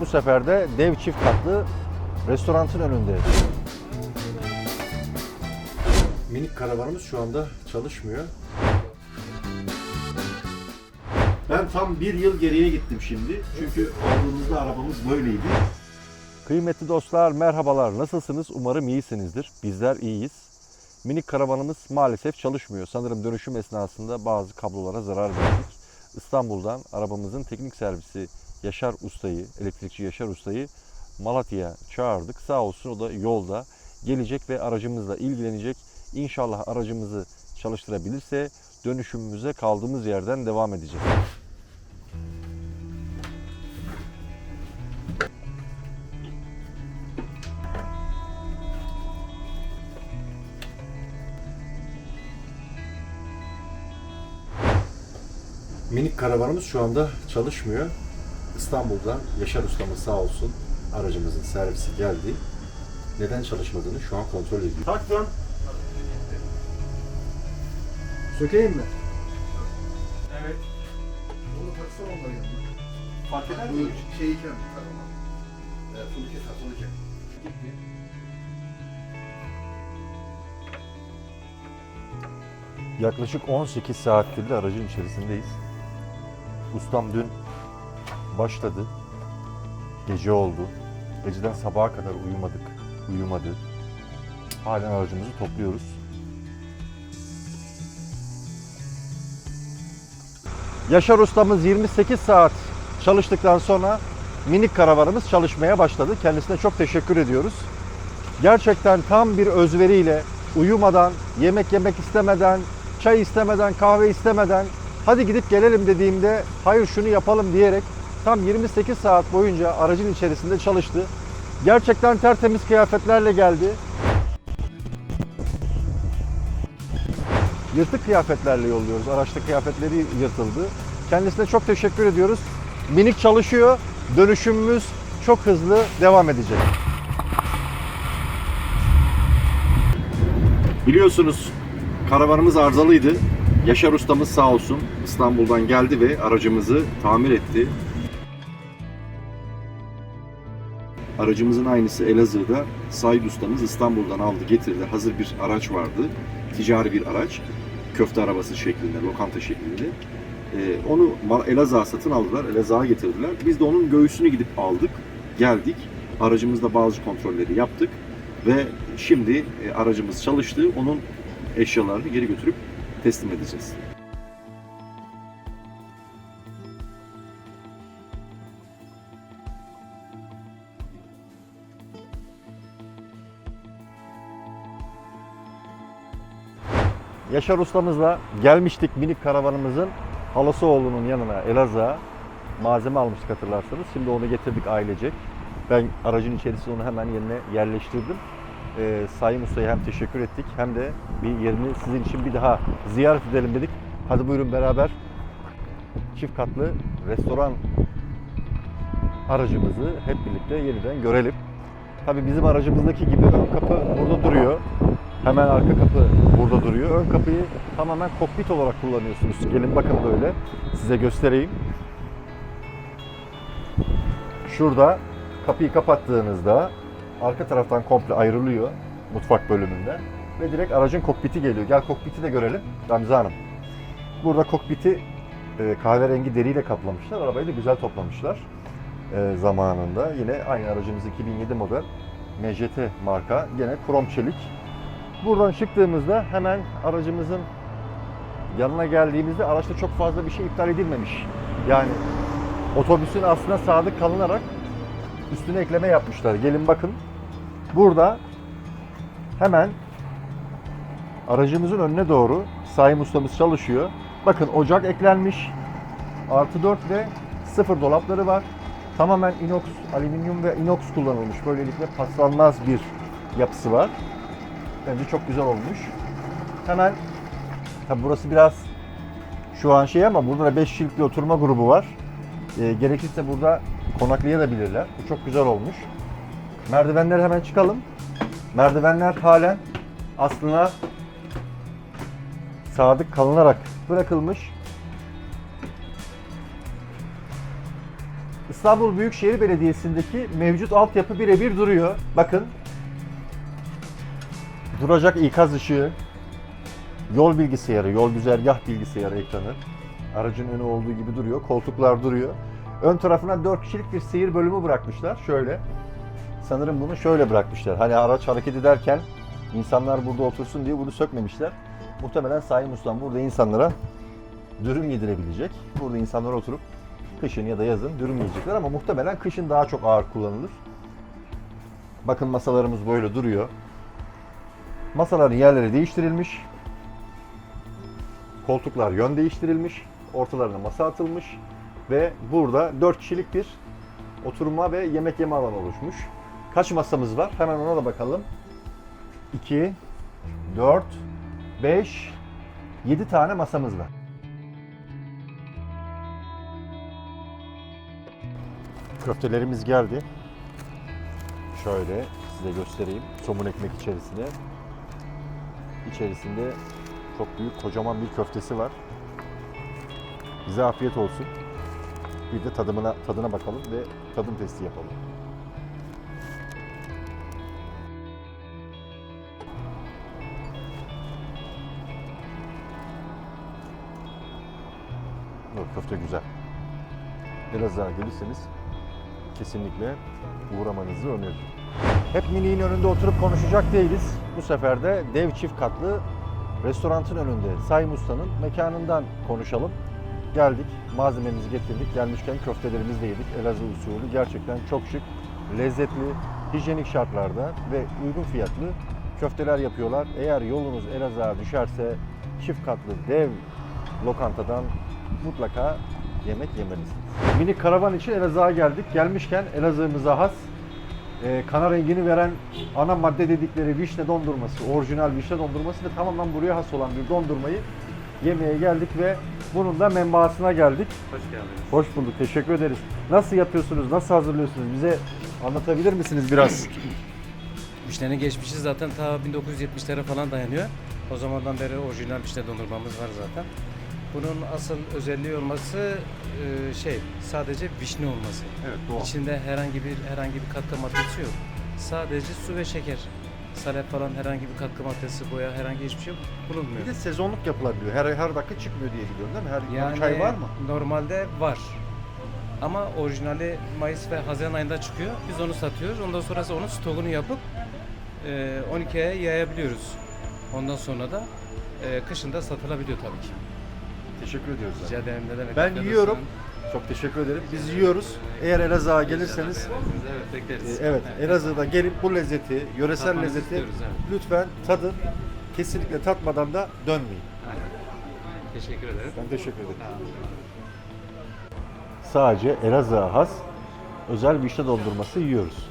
Bu sefer de dev çift katlı restoranın önünde. Minik karavanımız şu anda çalışmıyor. Ben tam bir yıl geriye gittim şimdi. Çünkü aldığımızda arabamız böyleydi. Kıymetli dostlar merhabalar. Nasılsınız? Umarım iyisinizdir. Bizler iyiyiz. Minik karavanımız maalesef çalışmıyor. Sanırım dönüşüm esnasında bazı kablolara zarar verdik. İstanbul'dan arabamızın teknik servisi Yaşar Usta'yı, elektrikçi Yaşar Usta'yı Malatya'ya çağırdık. Sağ olsun o da yolda gelecek ve aracımızla ilgilenecek. İnşallah aracımızı çalıştırabilirse dönüşümümüze kaldığımız yerden devam edeceğiz. Minik karavanımız şu anda çalışmıyor. İstanbul'dan Yaşar ustamız sağ olsun aracımızın servisi geldi. Neden çalışmadığını şu an kontrol ediyor. Taktım. Sökeyim mi? Evet. Onu taksana onların yanına. Fark eder Bu şeyken takma. E, Fulke takılırken. Yaklaşık 18 saattir de aracın içerisindeyiz. Ustam dün başladı. Gece oldu. Geceden sabaha kadar uyumadık. Uyumadı. Halen aracımızı topluyoruz. Yaşar ustamız 28 saat çalıştıktan sonra minik karavanımız çalışmaya başladı. Kendisine çok teşekkür ediyoruz. Gerçekten tam bir özveriyle uyumadan, yemek yemek istemeden, çay istemeden, kahve istemeden hadi gidip gelelim dediğimde hayır şunu yapalım diyerek tam 28 saat boyunca aracın içerisinde çalıştı. Gerçekten tertemiz kıyafetlerle geldi. Yırtık kıyafetlerle yolluyoruz. Araçta kıyafetleri yırtıldı. Kendisine çok teşekkür ediyoruz. Minik çalışıyor. Dönüşümümüz çok hızlı devam edecek. Biliyorsunuz karavanımız arızalıydı. Yaşar ustamız sağ olsun İstanbul'dan geldi ve aracımızı tamir etti. Aracımızın aynısı Elazığ'da Said ustamız İstanbul'dan aldı getirdi. Hazır bir araç vardı. Ticari bir araç. Köfte arabası şeklinde, lokanta şeklinde. Ee, onu Elazığ'a satın aldılar. Elazığ'a getirdiler. Biz de onun göğsünü gidip aldık. Geldik. Aracımızda bazı kontrolleri yaptık. Ve şimdi e, aracımız çalıştı. Onun eşyalarını geri götürüp teslim edeceğiz. Yaşar ustamızla gelmiştik minik karavanımızın Halasoğlu'nun yanına Elazığ'a malzeme almıştık hatırlarsanız. Şimdi onu getirdik ailecek. Ben aracın içerisine onu hemen yerine yerleştirdim. Ee, Sayın Usta'ya hem teşekkür ettik hem de bir yerini sizin için bir daha ziyaret edelim dedik. Hadi buyurun beraber çift katlı restoran aracımızı hep birlikte yeniden görelim. Tabii bizim aracımızdaki gibi ön kapı burada duruyor. Hemen arka kapı burada duruyor. Ön kapıyı tamamen kokpit olarak kullanıyorsunuz. Gelin bakın böyle size göstereyim. Şurada kapıyı kapattığınızda arka taraftan komple ayrılıyor mutfak bölümünde ve direkt aracın kokpiti geliyor. Gel kokpiti de görelim Gamze Hanım. Burada kokpiti e, kahverengi deriyle kaplamışlar. Arabayı da güzel toplamışlar e, zamanında. Yine aynı aracımız 2007 model MJT marka. Yine krom çelik. Buradan çıktığımızda hemen aracımızın yanına geldiğimizde araçta çok fazla bir şey iptal edilmemiş. Yani otobüsün aslında sadık kalınarak üstüne ekleme yapmışlar. Gelin bakın. Burada hemen aracımızın önüne doğru Sayın ustamız çalışıyor. Bakın ocak eklenmiş. Artı 4 ve 0 dolapları var. Tamamen inox, alüminyum ve inox kullanılmış. Böylelikle paslanmaz bir yapısı var. Bence çok güzel olmuş. Hemen tabi burası biraz şu an şey ama burada da 5 kişilik bir oturma grubu var. E, gerekirse burada konaklayabilirler. Bu çok güzel olmuş. Merdivenler hemen çıkalım. Merdivenler halen aslına sadık kalınarak bırakılmış. İstanbul Büyükşehir Belediyesi'ndeki mevcut altyapı birebir duruyor. Bakın. Duracak ikaz ışığı, yol bilgisayarı, yol güzergah bilgisayarı ekranı. Aracın önü olduğu gibi duruyor. Koltuklar duruyor. Ön tarafına 4 kişilik bir seyir bölümü bırakmışlar. Şöyle. Sanırım bunu şöyle bırakmışlar. Hani araç hareket ederken insanlar burada otursun diye bunu sökmemişler. Muhtemelen Sayın Ustam burada insanlara dürüm yedirebilecek. Burada insanlar oturup kışın ya da yazın dürüm yiyecekler ama muhtemelen kışın daha çok ağır kullanılır. Bakın masalarımız böyle duruyor. Masaların yerleri değiştirilmiş. Koltuklar yön değiştirilmiş. Ortalarına masa atılmış. Ve burada 4 kişilik bir oturma ve yemek yeme alanı oluşmuş. Kaç masamız var? Hemen ona da bakalım. 2, 4, 5, 7 tane masamız var. Köftelerimiz geldi. Şöyle size göstereyim. Somun ekmek içerisinde. İçerisinde çok büyük kocaman bir köftesi var. Bize afiyet olsun. Bir de tadımına, tadına bakalım ve tadım testi yapalım. Yok, köfte güzel. Daha gelirseniz kesinlikle uğramanızı öneririm. Hep miniğin önünde oturup konuşacak değiliz. Bu sefer de dev çift katlı restoranın önünde Sayın Usta'nın mekanından konuşalım. Geldik, malzememizi getirdik. Gelmişken köftelerimizi de yedik. Elazığ usulü gerçekten çok şık, lezzetli, hijyenik şartlarda ve uygun fiyatlı köfteler yapıyorlar. Eğer yolunuz Elazığ'a düşerse çift katlı dev lokantadan mutlaka yemek yemelisiniz. Mini karavan için Elazığ'a geldik. Gelmişken Elazığ'ımıza has e, kana rengini veren ana madde dedikleri vişne dondurması, orijinal vişne dondurması ve tamamen buraya has olan bir dondurmayı yemeye geldik ve bunun da menbaasına geldik. Hoş geldiniz. Hoş bulduk, teşekkür ederiz. Nasıl yapıyorsunuz, nasıl hazırlıyorsunuz? Bize anlatabilir misiniz biraz? Vişnenin geçmişi zaten ta 1970'lere falan dayanıyor. O zamandan beri orijinal vişne dondurmamız var zaten. Bunun asıl özelliği olması e, şey sadece vişne olması. Evet, doğal. İçinde herhangi bir herhangi bir katkı maddesi yok. Sadece su ve şeker. Salep falan herhangi bir katkı maddesi, boya herhangi hiçbir şey bulunmuyor. Bir de sezonluk yapılabiliyor. Her her dakika çıkmıyor diye biliyorum değil mi? Her yani, çay var mı? Normalde var. Ama orijinali Mayıs ve Haziran ayında çıkıyor. Biz onu satıyoruz. Ondan sonrası onun stokunu yapıp e, 12'ye yayabiliyoruz. Ondan sonra da e, kışında satılabiliyor tabii ki. Teşekkür ediyoruz. Rica ederim ne demek. Ben Afiyet yiyorum. olsun. Çok teşekkür ederim. Biz yiyoruz. Eğer Elazığ'a gelirseniz Evet bekleriz. e, evet Elazığ'da gelip bu lezzeti, yöresel Tatmanızı lezzeti istiyoruz, evet. lütfen tadın. Kesinlikle tatmadan da dönmeyin. Aynen. Teşekkür ederim. Ben teşekkür ederim. Sadece Elazığ'a has özel vişne dondurması yiyoruz.